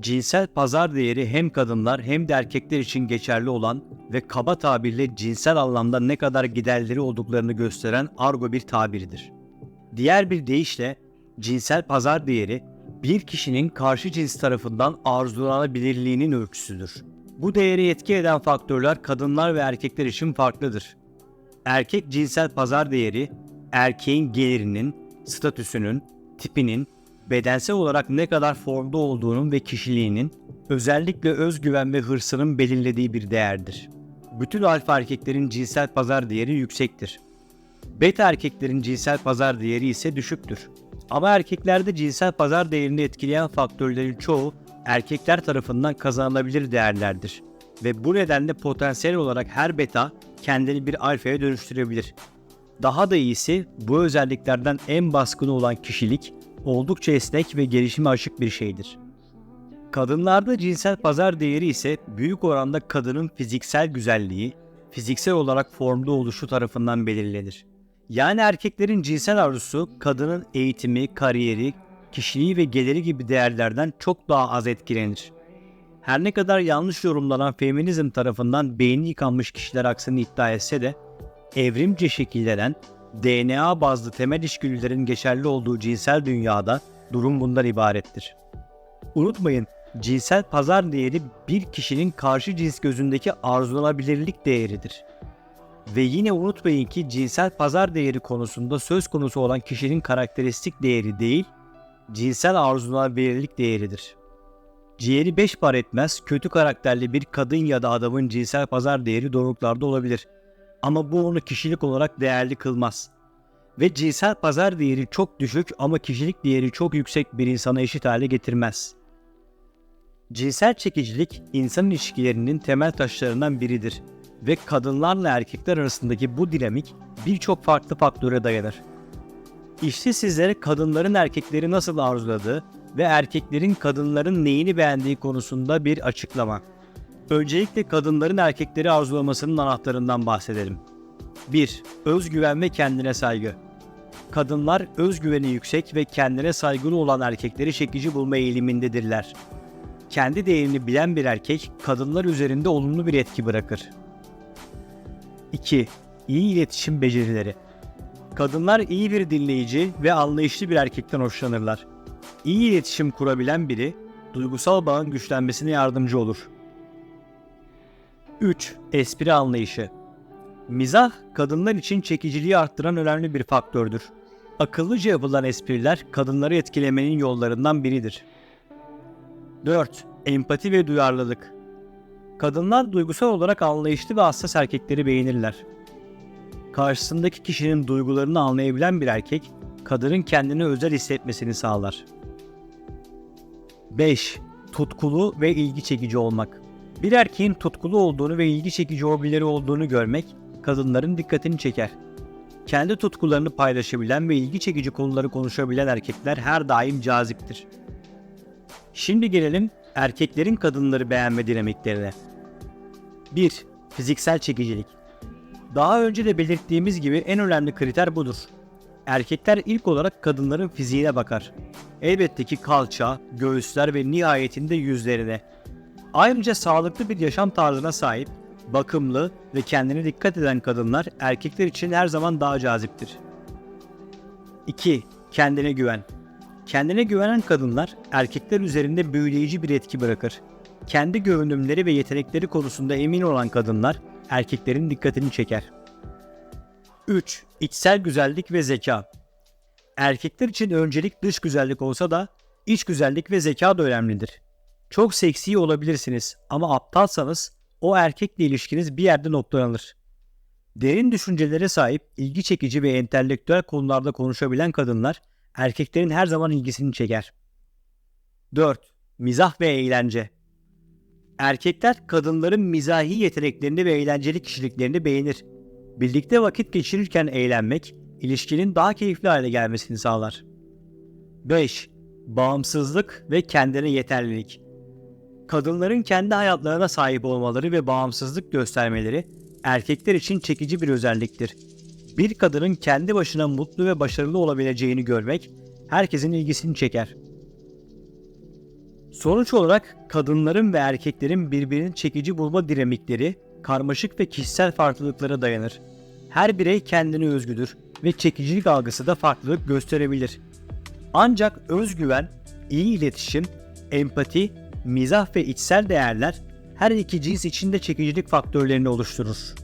Cinsel pazar değeri hem kadınlar hem de erkekler için geçerli olan ve kaba tabirle cinsel anlamda ne kadar giderleri olduklarını gösteren argo bir tabirdir. Diğer bir deyişle cinsel pazar değeri bir kişinin karşı cins tarafından arzulanabilirliğinin ölçüsüdür. Bu değeri etki eden faktörler kadınlar ve erkekler için farklıdır. Erkek cinsel pazar değeri erkeğin gelirinin, statüsünün, tipinin, bedensel olarak ne kadar formda olduğunun ve kişiliğinin, özellikle özgüven ve hırsının belirlediği bir değerdir. Bütün alfa erkeklerin cinsel pazar değeri yüksektir. Beta erkeklerin cinsel pazar değeri ise düşüktür. Ama erkeklerde cinsel pazar değerini etkileyen faktörlerin çoğu erkekler tarafından kazanılabilir değerlerdir. Ve bu nedenle potansiyel olarak her beta kendini bir alfaya dönüştürebilir. Daha da iyisi bu özelliklerden en baskını olan kişilik oldukça esnek ve gelişime açık bir şeydir. Kadınlarda cinsel pazar değeri ise büyük oranda kadının fiziksel güzelliği, fiziksel olarak formda oluşu tarafından belirlenir. Yani erkeklerin cinsel arzusu kadının eğitimi, kariyeri, kişiliği ve geliri gibi değerlerden çok daha az etkilenir. Her ne kadar yanlış yorumlanan feminizm tarafından beyni yıkanmış kişiler aksini iddia etse de evrimce şekillenen DNA bazlı temel içgüdülerin geçerli olduğu cinsel dünyada durum bundan ibarettir. Unutmayın, cinsel pazar değeri bir kişinin karşı cins gözündeki arzulanabilirlik değeridir. Ve yine unutmayın ki cinsel pazar değeri konusunda söz konusu olan kişinin karakteristik değeri değil, cinsel arzulanabilirlik değeridir. Ciğeri beş par etmez, kötü karakterli bir kadın ya da adamın cinsel pazar değeri doruklarda olabilir. Ama bu onu kişilik olarak değerli kılmaz. Ve cinsel pazar değeri çok düşük ama kişilik değeri çok yüksek bir insana eşit hale getirmez. Cinsel çekicilik insan ilişkilerinin temel taşlarından biridir ve kadınlarla erkekler arasındaki bu dinamik birçok farklı faktöre dayanır. İşte sizlere kadınların erkekleri nasıl arzuladığı ve erkeklerin kadınların neyini beğendiği konusunda bir açıklama. Öncelikle kadınların erkekleri arzulamasının anahtarından bahsedelim. 1. Özgüven ve kendine saygı. Kadınlar özgüveni yüksek ve kendine saygılı olan erkekleri çekici bulma eğilimindedirler. Kendi değerini bilen bir erkek kadınlar üzerinde olumlu bir etki bırakır. 2. İyi iletişim becerileri. Kadınlar iyi bir dinleyici ve anlayışlı bir erkekten hoşlanırlar. İyi iletişim kurabilen biri duygusal bağın güçlenmesine yardımcı olur. 3. Espri anlayışı. Mizah kadınlar için çekiciliği arttıran önemli bir faktördür. Akıllıca yapılan espriler kadınları etkilemenin yollarından biridir. 4. Empati ve duyarlılık. Kadınlar duygusal olarak anlayışlı ve hassas erkekleri beğenirler. Karşısındaki kişinin duygularını anlayabilen bir erkek, kadının kendini özel hissetmesini sağlar. 5. Tutkulu ve ilgi çekici olmak. Bir erkeğin tutkulu olduğunu ve ilgi çekici hobileri olduğunu görmek kadınların dikkatini çeker. Kendi tutkularını paylaşabilen ve ilgi çekici konuları konuşabilen erkekler her daim caziptir. Şimdi gelelim erkeklerin kadınları beğenme dinamiklerine. 1. Fiziksel çekicilik. Daha önce de belirttiğimiz gibi en önemli kriter budur. Erkekler ilk olarak kadınların fiziğine bakar. Elbette ki kalça, göğüsler ve nihayetinde yüzlerine. Ayrıca sağlıklı bir yaşam tarzına sahip, bakımlı ve kendine dikkat eden kadınlar erkekler için her zaman daha caziptir. 2. Kendine güven. Kendine güvenen kadınlar erkekler üzerinde büyüleyici bir etki bırakır. Kendi görünümleri ve yetenekleri konusunda emin olan kadınlar erkeklerin dikkatini çeker. 3. İçsel güzellik ve zeka. Erkekler için öncelik dış güzellik olsa da iç güzellik ve zeka da önemlidir. Çok seksi olabilirsiniz ama aptalsanız o erkekle ilişkiniz bir yerde noktalanır. Derin düşüncelere sahip, ilgi çekici ve entelektüel konularda konuşabilen kadınlar erkeklerin her zaman ilgisini çeker. 4. Mizah ve eğlence. Erkekler kadınların mizahi yeteneklerini ve eğlenceli kişiliklerini beğenir. Birlikte vakit geçirirken eğlenmek, ilişkinin daha keyifli hale gelmesini sağlar. 5. Bağımsızlık ve kendine yeterlilik. Kadınların kendi hayatlarına sahip olmaları ve bağımsızlık göstermeleri erkekler için çekici bir özelliktir. Bir kadının kendi başına mutlu ve başarılı olabileceğini görmek herkesin ilgisini çeker. Sonuç olarak kadınların ve erkeklerin birbirini çekici bulma dinamikleri karmaşık ve kişisel farklılıklara dayanır. Her birey kendine özgüdür ve çekicilik algısı da farklılık gösterebilir. Ancak özgüven, iyi iletişim, empati, mizah ve içsel değerler her iki cins içinde çekicilik faktörlerini oluşturur.